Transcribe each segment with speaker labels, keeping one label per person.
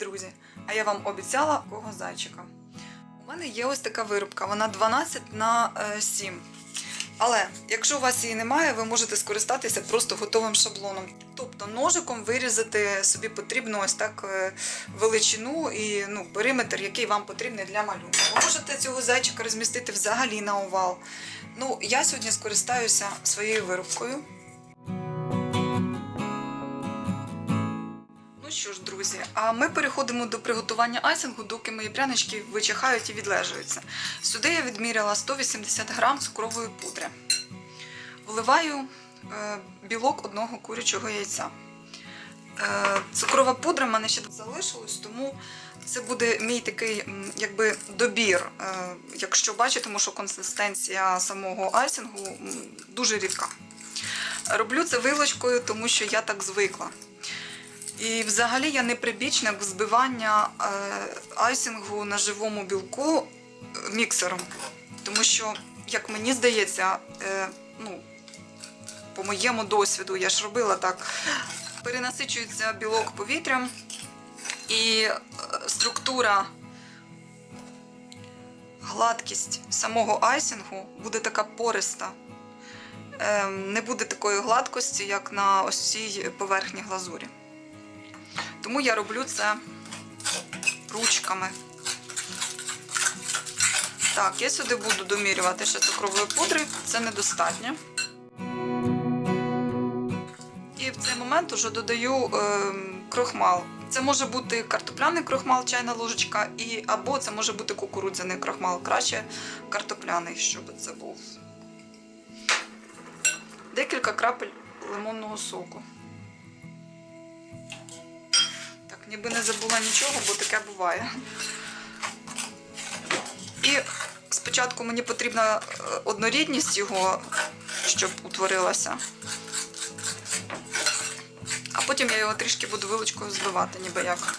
Speaker 1: друзі! А я вам обіцяла кого зайчика. У мене є ось така вирубка, вона 12 на е, 7. Але якщо у вас її немає, ви можете скористатися просто готовим шаблоном. Тобто ножиком вирізати собі потрібну ось так е, величину і ну, периметр, який вам потрібний для малюнку. Ви можете цього зайчика розмістити взагалі на овал. Ну, я сьогодні скористаюся своєю вирубкою. Що ж, друзі, а ми переходимо до приготування айсингу, доки мої прянички вичихають і відлежуються. Сюди я відміряла 180 грам цукрової пудри. Вливаю е, білок одного курячого яйця. Е, цукрова пудра в мене ще залишилась, тому це буде мій такий якби добір. Е, якщо бачите, тому що консистенція самого айсингу дуже рідка. Роблю це вилочкою, тому що я так звикла. І взагалі я не прибічник збивання е, айсингу на живому білку е, міксером. Тому що, як мені здається, е, ну, по моєму досвіду, я ж робила так, перенасичується білок повітрям, і структура, гладкість самого айсингу буде така пориста. Е, не буде такої гладкості, як на ось цій поверхні глазурі. Тому я роблю це ручками. Так, я сюди буду домірювати ще цукрової пудри, це недостатньо. І в цей момент уже додаю е, крохмал. Це може бути картопляний крохмал, чайна ложечка, і, або це може бути кукурудзяний крохмал. Краще картопляний, щоб це був. Декілька крапель лимонного соку. Ніби не забула нічого, бо таке буває. І спочатку мені потрібна е, однорідність його, щоб утворилася. А потім я його трішки буду вилочкою збивати, ніби як.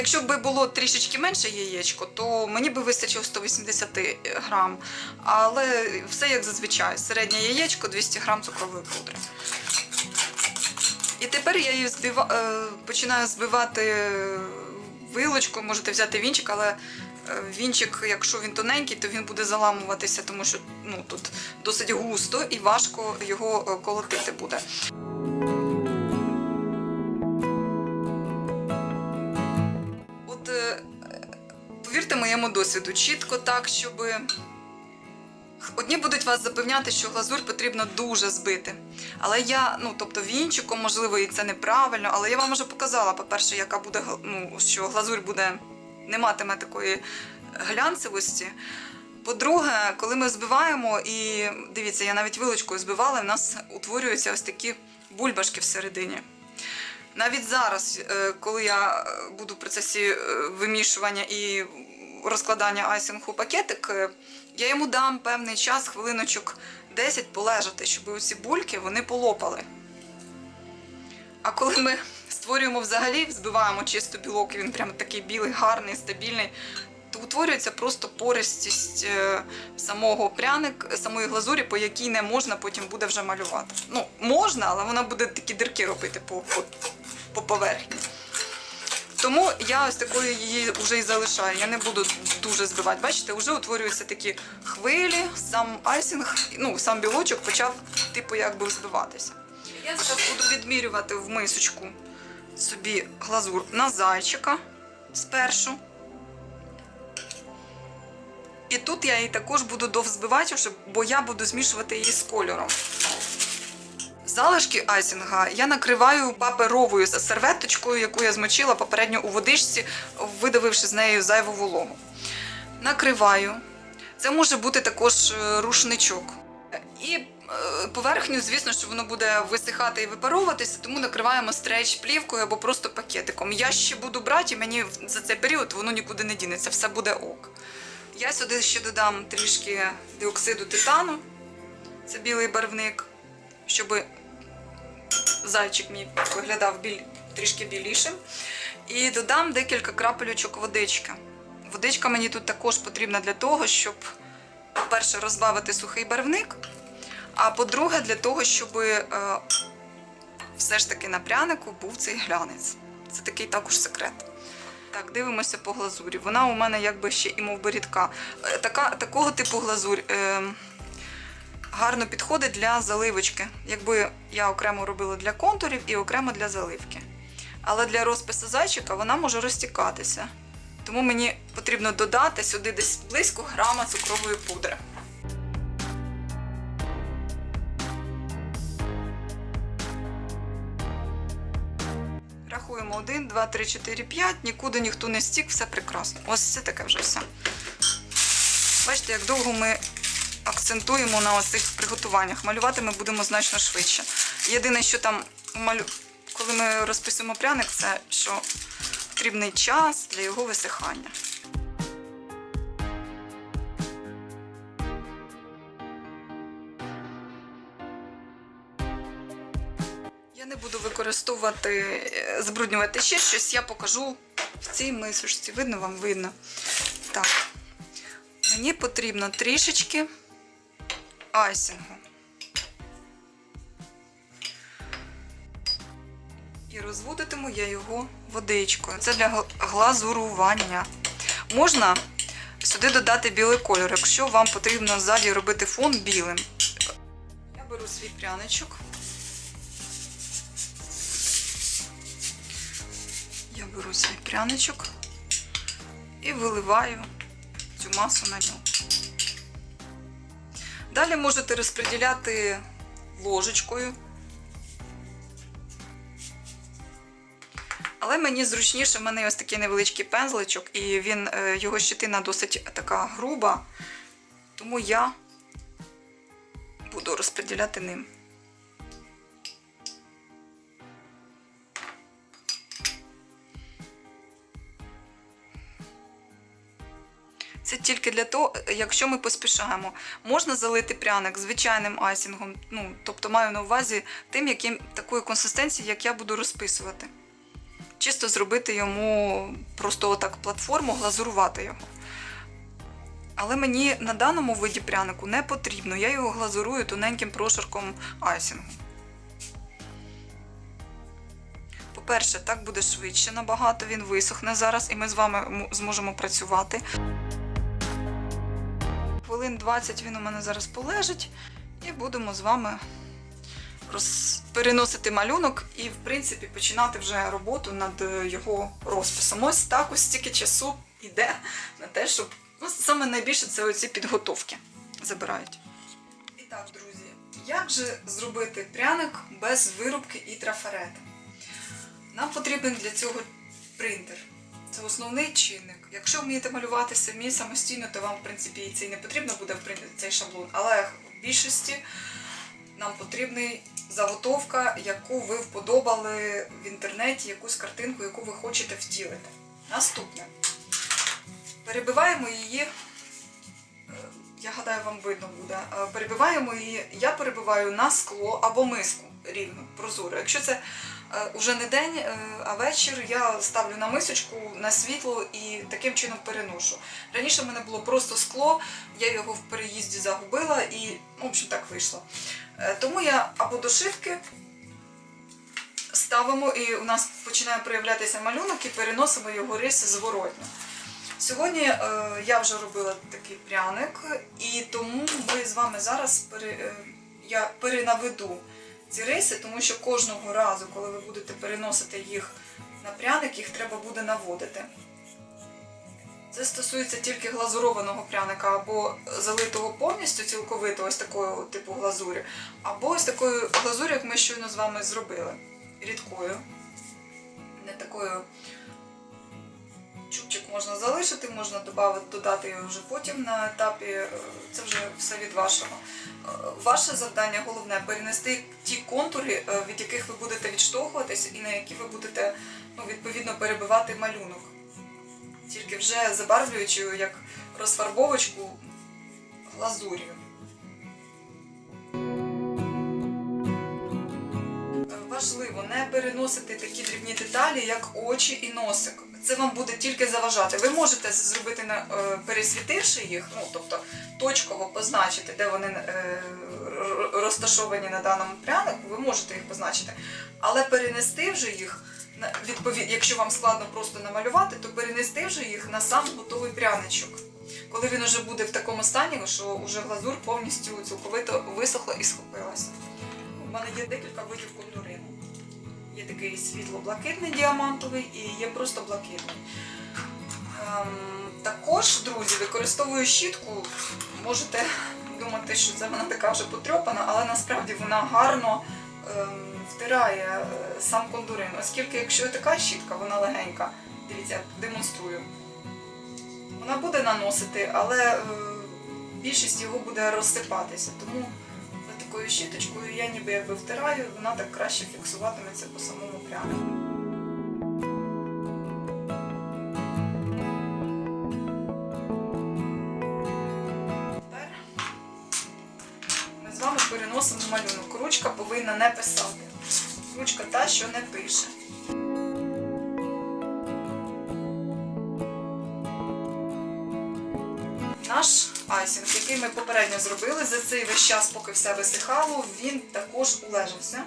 Speaker 1: Якщо б було трішечки менше яєчко, то мені би вистачило 180 грам. Але все як зазвичай. Середнє яєчко 200 грам цукрової пудри. І тепер я її збива... е, починаю збивати вилочкою, можете взяти вінчик, але е, вінчик, якщо він тоненький, то він буде заламуватися, тому що ну, тут досить густо і важко його е, колотити буде. Повірте моєму досвіду, чітко так, щоб одні будуть вас запевняти, що глазурь потрібно дуже збити. Але я, ну тобто вінчиком, можливо, і це неправильно, але я вам вже показала, по-перше, яка буде ну, що глазурь буде не матиме такої глянцевості. По-друге, коли ми збиваємо, і дивіться, я навіть вилочкою збивала, в нас утворюються ось такі бульбашки всередині. Навіть зараз, е, коли я е, буду в процесі е, вимішування і розкладання айсингу у пакетик, е, я йому дам певний час, хвилиночок 10 полежати, щоб усі бульки вони полопали. А коли ми створюємо взагалі, збиваємо чисто білок, і він прямо такий білий, гарний, стабільний, то утворюється просто пористість е, самого пряник, самої глазурі, по якій не можна потім буде вже малювати. Ну, можна, але вона буде такі дирки робити по, по, по поверхні. Тому я ось такою її вже і залишаю. Я не буду дуже збивати. Бачите, вже утворюються такі хвилі, сам айсинг, ну, сам білочок почав, типу, якби збиватися. Я зараз буду відмірювати в мисочку собі глазур на зайчика спершу. І тут я її також буду довзбивати, бо я буду змішувати її з кольором. Залишки айсінга я накриваю паперовою серветочкою, яку я змочила попередньо у водичці, видавивши з нею зайву вологу. Накриваю. Це може бути також е, рушничок. І е, поверхню, звісно, що воно буде висихати і випаровуватися, тому накриваємо стрейч плівкою або просто пакетиком. Я ще буду брати, і мені за цей період воно нікуди не дінеться, все буде ок. Я сюди ще додам трішки диоксиду титану, це білий барвник, щоб зайчик мій виглядав біль... трішки білішим. І додам декілька крапелючок водички. Водичка мені тут також потрібна для того, щоб по-перше, розбавити сухий барвник, а по-друге, для того, щоб е, все ж таки на прянику був цей глянець. Це такий також секрет. Так, дивимося по глазурі. Вона у мене якби ще і мов би рідка. Е, Така, такого типу глазурь е, гарно підходить для заливочки. Якби я окремо робила для контурів і окремо для заливки. Але для розпису зайчика вона може розтікатися. Тому мені потрібно додати сюди десь близько грама цукрової пудри. Рахуємо 1, 2, 3, 4, 5. Нікуди ніхто не стік, все прекрасно. Ось це таке вже все. Бачите, як довго ми акцентуємо на ось цих приготуваннях. Малювати ми будемо значно швидше. Єдине, що там коли ми розписуємо пряник, це що потрібний час для його висихання. Я не буду використовувати, е, збруднювати ще щось, я покажу в цій мисочці. Видно вам видно. Так. Мені потрібно трішечки айсингу. І розводитиму я його водичкою. Це для глазурування. Можна сюди додати білий кольор, якщо вам потрібно ззаді робити фон білим. Я беру свій пряничок. Я беру свій пряничок і виливаю цю масу на нього. Далі можете розподіляти ложечкою. Але мені зручніше, в мене ось такий невеличкий пензличок, і він, е, його щитина досить така груба, тому я буду розподіляти ним. Тільки для того, якщо ми поспішаємо. Можна залити пряник звичайним айсингом, ну, тобто маю на увазі тим, яким такої консистенції, як я буду розписувати. Чисто зробити йому просто отак платформу, глазурувати його. Але мені на даному виді прянику не потрібно. Я його глазурую тоненьким прошарком айсингу. По-перше, так буде швидше набагато, він висохне зараз, і ми з вами зможемо працювати. Хвилин 20 він у мене зараз полежить, і будемо з вами роз... переносити малюнок і, в принципі, починати вже роботу над е, його розписом. Ось так ось стільки часу йде на те, щоб ну, саме найбільше це оці підготовки забирають. І так, друзі, як же зробити пряник без вирубки і трафарету? Нам потрібен для цього принтер. Це основний чинник. Якщо вмієте малювати самі самостійно, то вам, в принципі, і цей не потрібно буде цей шаблон. Але в більшості нам потрібна заготовка, яку ви вподобали в інтернеті, якусь картинку, яку ви хочете втілити. Наступне. Перебиваємо її. е, Я гадаю, вам видно буде. Е, Перебиваємо її, я перебиваю на скло або миску рівно, прозоро. Якщо це уже не день, е, а вечір, я ставлю на мисочку на світло і таким чином переношу. Раніше в мене було просто скло, я його в переїзді загубила і, в общем, так вийшло. Е, Тому я або до шивки ставимо, і у нас починає проявлятися малюнок і переносимо його риси зворотньо. Сьогодні е, я вже робила такий пряник, і тому ми з вами зараз пере, е, я перенаведу ці риси, тому що кожного разу, коли ви будете переносити їх на пряник, їх треба буде наводити. Це стосується тільки глазурованого пряника або залитого повністю цілковито ось такою типу глазурі, або ось такою глазурі, як ми щойно з вами зробили. Рідкою. Не такою чубчик можна залишити, можна додати, додати його вже потім на етапі. е, Це вже все від вашого. Е, Ваше завдання головне перенести ті контури, е, від яких ви будете відштовхуватись, і на які ви будете ну, відповідно перебивати малюнок. Тільки вже забарвлюючи як розфарбовочку глазур'ю. Важливо не переносити такі дрібні деталі, як очі і носик. Це вам буде тільки заважати. Ви можете зробити е, пересвітивши їх, ну тобто точково позначити, де вони е, розташовані на даному прянику, ви можете їх позначити, але перенести вже їх. Відповід, якщо вам складно просто намалювати, то перенести вже їх на сам готовий пряничок. Коли він вже буде в такому стані, що вже глазур повністю цілковито висохла і схопилася. У мене є декілька видів кондурину. Є такий світло-блакитний діамантовий і є просто блакитний. Ем, також, друзі, використовую щітку. Можете думати, що це вона така вже потрьопана, але насправді вона гарно ем, втирає е, сам кондурин. Оскільки, якщо така щітка, вона легенька. Дивіться, я демонструю. Вона буде наносити, але е, більшість його буде розсипатися. Тому такою щіточкою я ніби якби втираю, вона так краще фіксуватиметься по самому прямі. Ми з вами переносимо малюнок. Ручка повинна не писати. Ручка та, що не пише. Айсінг, який ми попередньо зробили за цей весь час, поки все висихало, він також улежався.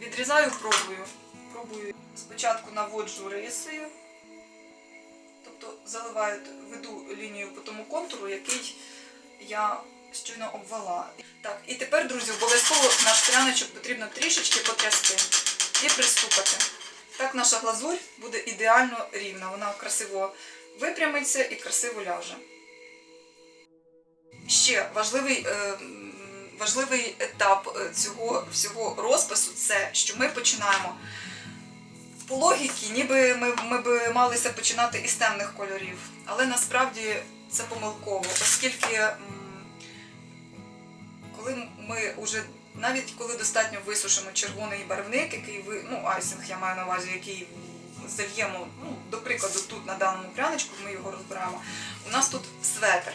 Speaker 1: Відрізаю пробую. Пробую спочатку наводжу рисою, тобто заливаю, веду лінію по тому контуру, який я щойно обвела. Так, і тепер, друзі, обов'язково наш пряничок потрібно трішечки потрясти і приступати. Так наша глазурь буде ідеально рівна. Вона красиво випрямиться і красиво ляже. Ще важливий, е, важливий етап е, цього всього розпису це, що ми починаємо по логіці, ніби ми, ми би малися починати із темних кольорів, але насправді це помилково, оскільки коли ми вже навіть коли достатньо висушимо червоний барвник, який ви, ну айсинг я маю на увазі, який зальємо, ну, до прикладу, тут на даному пряничку, ми його розбираємо, у нас тут светр.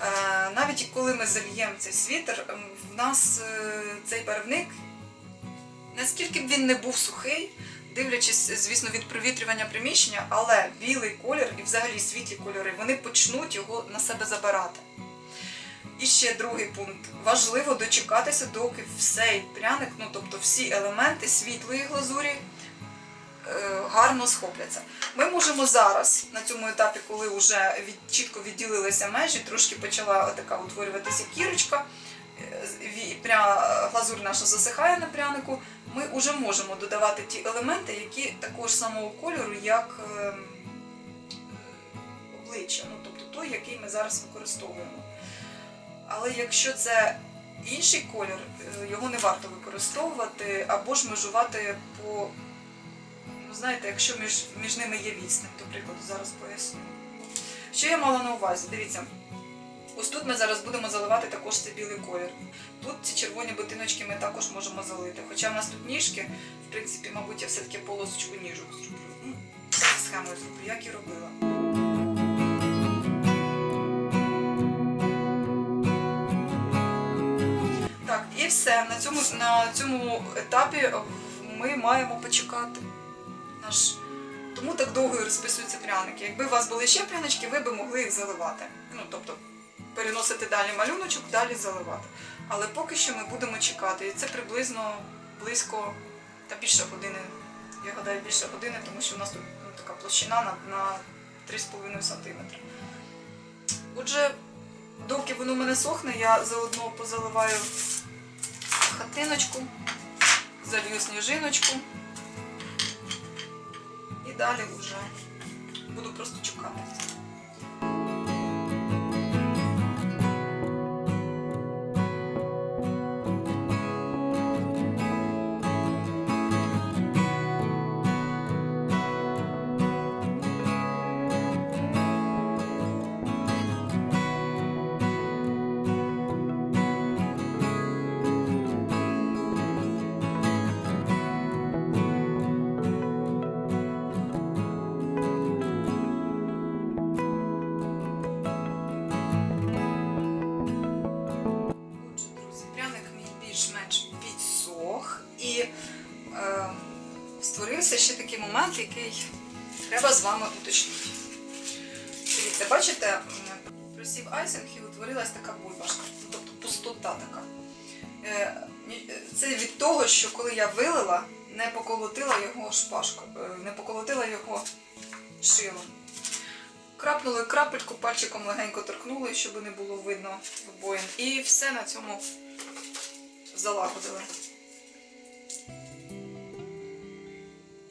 Speaker 1: Е, навіть коли ми зальємо цей світер, в нас е, цей барвник, наскільки б він не був сухий, дивлячись, звісно, від провітрювання приміщення, але білий колір і взагалі світлі кольори, вони почнуть його на себе забирати. І ще другий пункт. Важливо дочекатися, доки цей пряник, ну тобто всі елементи світлої глазурі гарно схопляться. Ми можемо зараз, на цьому етапі, коли вже від, чітко відділилися межі, трошки почала така утворюватися кірочка, е, глазур наша засихає на прянику, ми вже можемо додавати ті елементи, які такого ж самого кольору, як е, обличчя, ну тобто той, який ми зараз використовуємо. Але якщо це інший колір, е, його не варто використовувати або ж межувати по Ну, знаєте, якщо між, між ними є відстань, до прикладу, зараз поясню. Що я мала на увазі? Дивіться, ось тут ми зараз будемо заливати також цей білий колір. Тут ці червоні ботиночки ми також можемо залити. Хоча в нас тут ніжки, в принципі, мабуть, я все-таки полосочку ніжок зроблю. Ну, схемою зроблю, як і робила. Так, і все. На цьому, на цьому етапі ми маємо почекати наш. Тому так довго розписуються пряники. Якби у вас були ще прянички, ви б могли їх заливати. Ну, тобто переносити далі малюночок, далі заливати. Але поки що ми будемо чекати. І це приблизно близько та більше години. Я гадаю, більше години, тому що у нас тут ну, така площина на, на 3,5 см. Отже, доки воно в мене сохне, я заодно позаливаю хатиночку, залью сніжиночку. Далі вже буду просто чекати. Що коли я вилила, не поколотила його шпажку, е, не поколотила його шилом. Крапнули крапельку, пальчиком легенько торкнули, щоб не було видно обоїн. І все на цьому залагодили.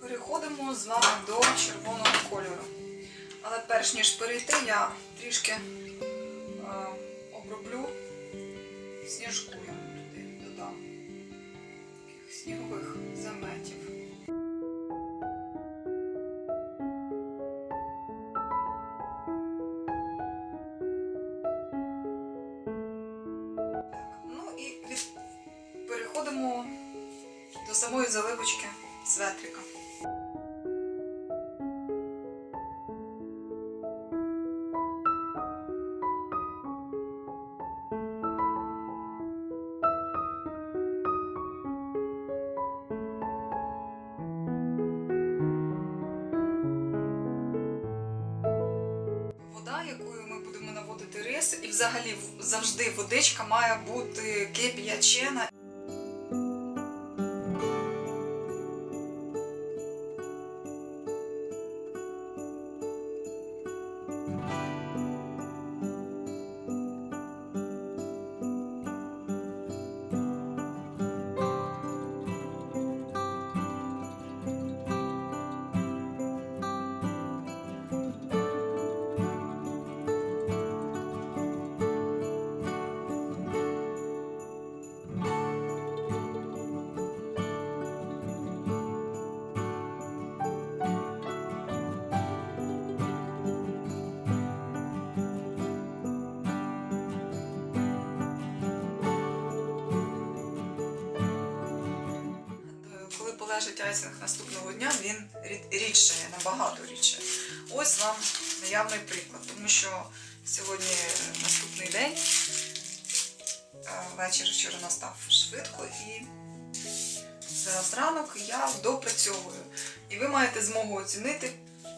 Speaker 1: Переходимо з вами до червоного кольору. Але перш ніж перейти, я трішки е, оброблю сніжкою снігових заметів. Ну і від... переходимо до самої заливочки светрика. Завжди водичка має бути кип'ячена. Коли айсинг наступного дня, він рід- рідшає, набагато рідше. Ось вам наявний приклад, тому що сьогодні е, наступний день, е, вечір вчора настав швидко і зараз ранок я допрацьовую. І ви маєте змогу оцінити,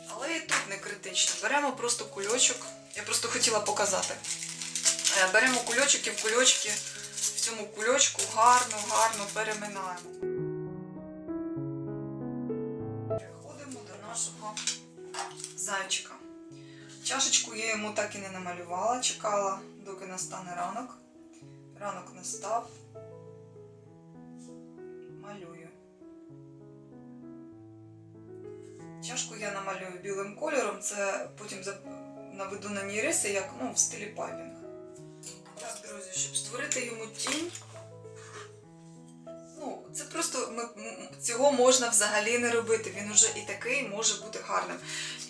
Speaker 1: але і тут не критично. Беремо просто кульочок. Я просто хотіла показати. Е, Беремо кульочок і в кульочки в цьому кульочку гарно, гарно переминаємо. Чашечку я йому так і не намалювала, чекала, доки настане ранок. Ранок настав. Малюю. Чашку я намалюю білим кольором, це потім наведу на ній риси, як ну, в стилі пайпінг. Так, друзі, щоб створити йому тінь. Це просто ми, цього можна взагалі не робити. Він уже і такий може бути гарним.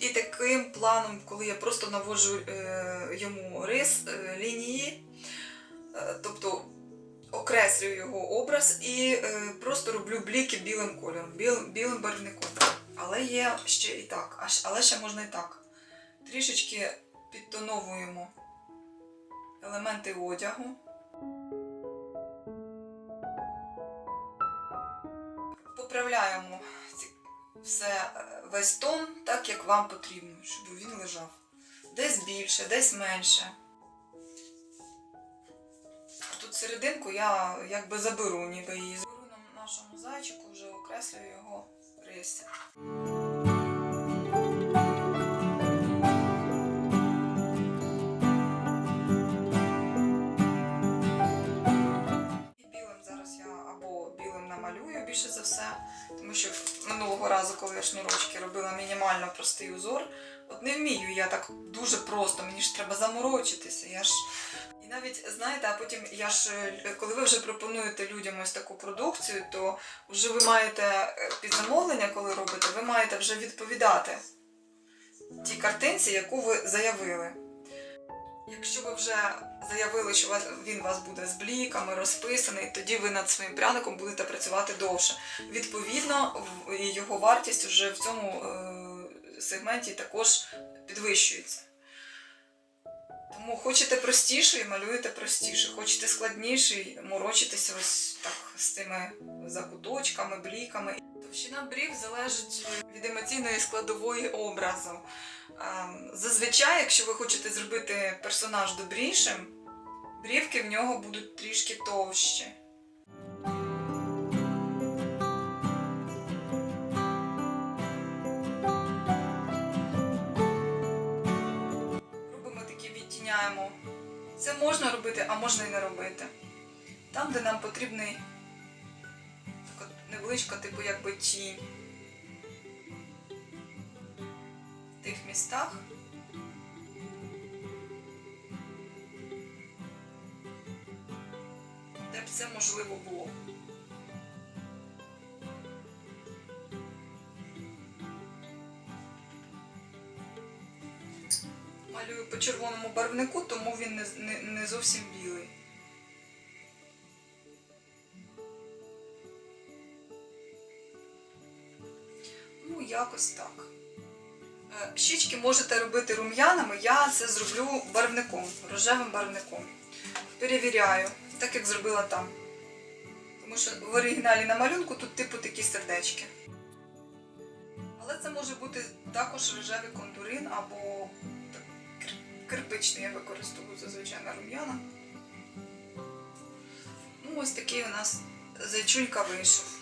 Speaker 1: І таким планом, коли я просто наводжу е, йому рис, е, лінії, е, тобто окреслюю його образ і е, просто роблю бліки білим кольором, біл, білим барвником. Але є ще і так, але ще можна і так. Трішечки підтоновуємо елементи одягу. Поправляємо все, е, весь тон так, як вам потрібно, щоб він лежав. Десь більше, десь менше. Тут серединку я якби заберу, ніби її заберу на нашому зайчику, вже окреслюю його риси. Коли я шнурочки робила мінімально простий узор, от не вмію я так дуже просто, мені ж треба заморочитися. Я ж і навіть знаєте, а потім я ж е, коли ви вже пропонуєте людям ось таку продукцію, то вже ви маєте е, під замовлення, коли робите, ви маєте вже відповідати тій картинці, яку ви заявили. Якщо ви вже заявили, що він у вас буде з бліками, розписаний, тоді ви над своїм пряником будете працювати довше. Відповідно, його вартість вже в цьому е, сегменті також підвищується. Тому хочете простіший, малюєте простіше. Хочете складніший, морочитеся ось так з цими закуточками, бліками. Товщина брів залежить від емоційної складової образу. Ем, Зазвичай, якщо ви хочете зробити персонаж добрішим, брівки в нього будуть трішки товщі. Робимо такі відтіняємо. Це можна робити, а можна і не робити. Там, де нам потрібний невеличка, типу якби тінь. В тих містах. Де б це можливо було. Малюю по червоному барвнику, тому він не, не, не зовсім білий. Якось так. Е, Щічки можете робити рум'янами, я це зроблю барвником, рожевим барвником. Перевіряю, так як зробила там. Тому що в оригіналі на малюнку тут типу такі сердечки. Але це може бути також рожевий кондурин або кирпичний я використовую зазвичай на рум'яна. Ну, ось такий у нас зайчулька вийшов.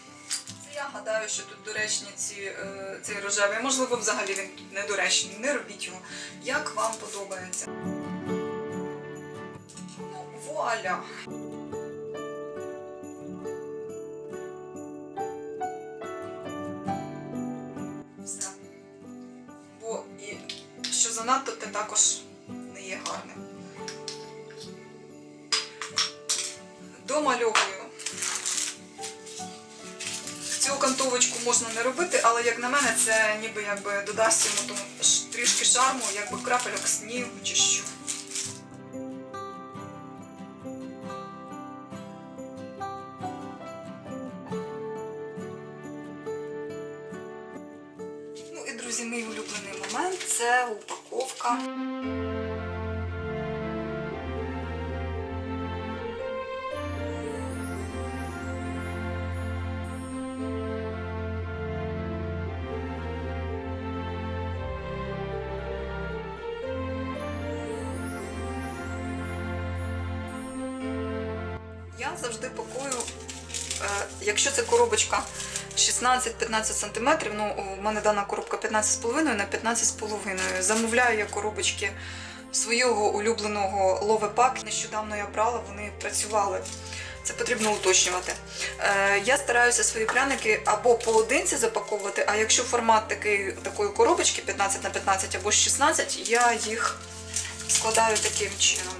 Speaker 1: Це я гадаю, що тут доречні ці, е, цей рожевий. Можливо, взагалі він тут недоречний. Не робіть його. Як вам подобається? Ну, вуаля! Все. Бо і що занадто, те також але як на мене, це ніби якби додасть йому тому трішки шарму, якби крапельок снігу чи що. Ну і друзі, мій улюблений момент це упаковка. Завжди пакую, е, якщо це коробочка 16-15 см, ну у мене дана коробка 15,5 на 15,5. Замовляю я коробочки свого улюбленого ловепак. Нещодавно я брала, вони працювали. Це потрібно уточнювати. Е, я стараюся свої пряники або поодинці запаковувати, а якщо формат такий, такої коробочки 15 на 15 або 16, я їх складаю таким чином.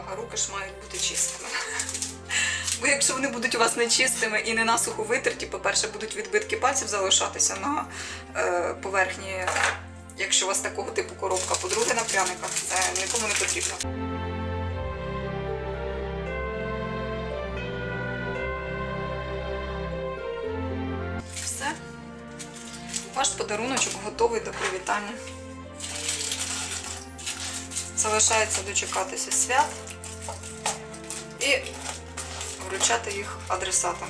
Speaker 1: Увага, руки ж мають бути чистими. Бо якщо вони будуть у вас нечистими і не насухо витерті, по-перше, будуть відбитки пальців залишатися на е, поверхні, якщо у вас такого типу коробка. По-друге, на пряниках це нікому не потрібно. Все. Ваш подаруночок готовий до привітання. Залишається дочекатися свят і вручати їх адресатам.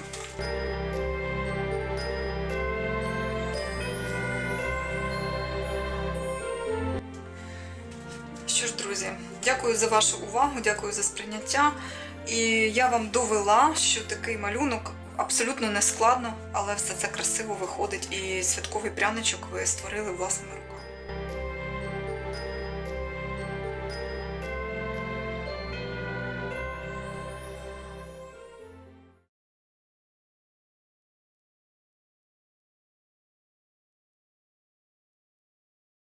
Speaker 1: Що ж, друзі, дякую за вашу увагу, дякую за сприйняття. І я вам довела, що такий малюнок абсолютно не складно, але все це красиво виходить, і святковий пряничок ви створили власними руками.